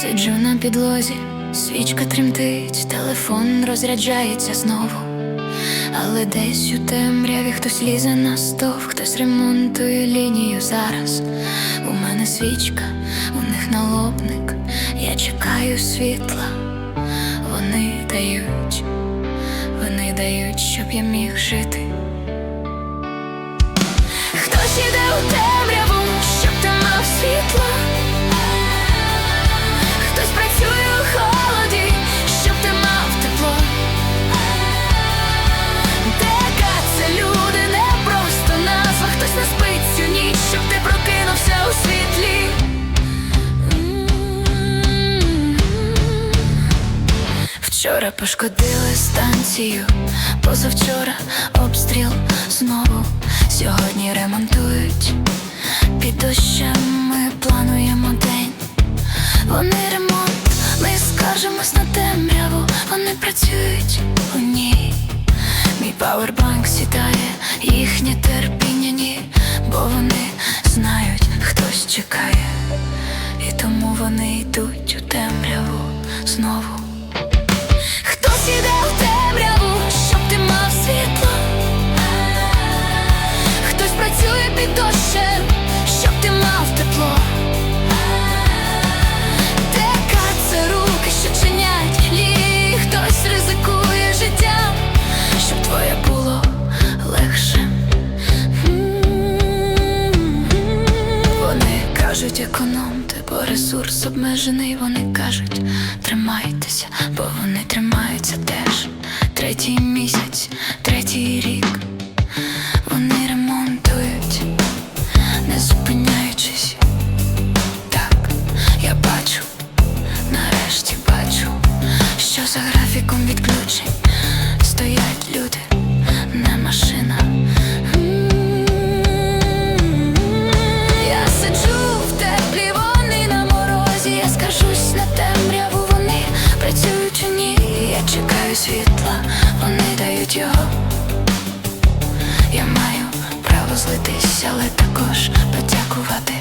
Сиджу на підлозі, свічка тремтить, телефон розряджається знову. Але десь у темряві хтось лізе на стов, хтось ремонтує лінію зараз. У мене свічка, у них налобник. Я чекаю світла. Вони дають, вони дають, щоб я міг жити. Вчора пошкодили станцію, позавчора обстріл знову. Сьогодні ремонтують. Під дощем ми плануємо день. Вони ремонт, ми скаржимось на темряву, вони працюють у ній. Мій пауербанк сідає, їхнє терпіння ні, бо вони знають, хтось чекає, і тому вони йдуть у темряву знову. Кажуть, економте, бо ресурс обмежений. Вони кажуть, тримайтеся, бо вони тримаються теж. Третій скажусь на темряву, вони працюють у ній. Я чекаю світла, вони дають його. Я маю право злитись, але також подякувати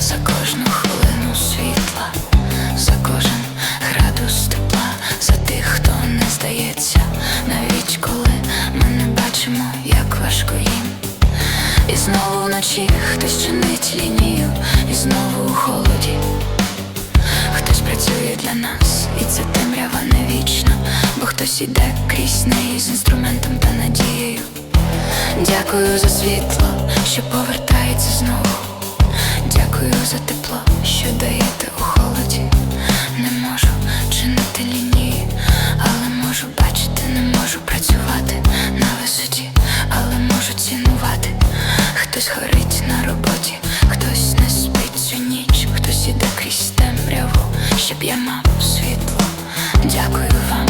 за кожну хвилину світла, за кожен градус тепла, хтось іде крізь неї з інструментом та надією. Дякую за світло, що повертається знову. Дякую за тепло, що даєте у холоді. Не можу чинити лінії, але можу бачити, не можу працювати на висоті, але можу цінувати. Хтось горить на роботі, хтось не спить цю ніч, хтось іде крізь темряву, щоб я мав світло. Дякую вам,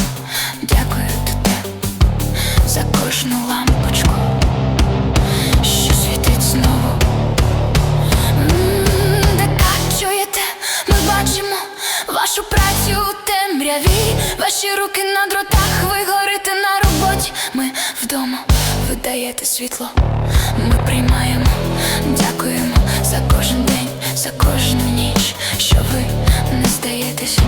ви даєте світло, ми приймаємо, дякуємо за кожен день, за кожну ніч, що ви не здаєтесь.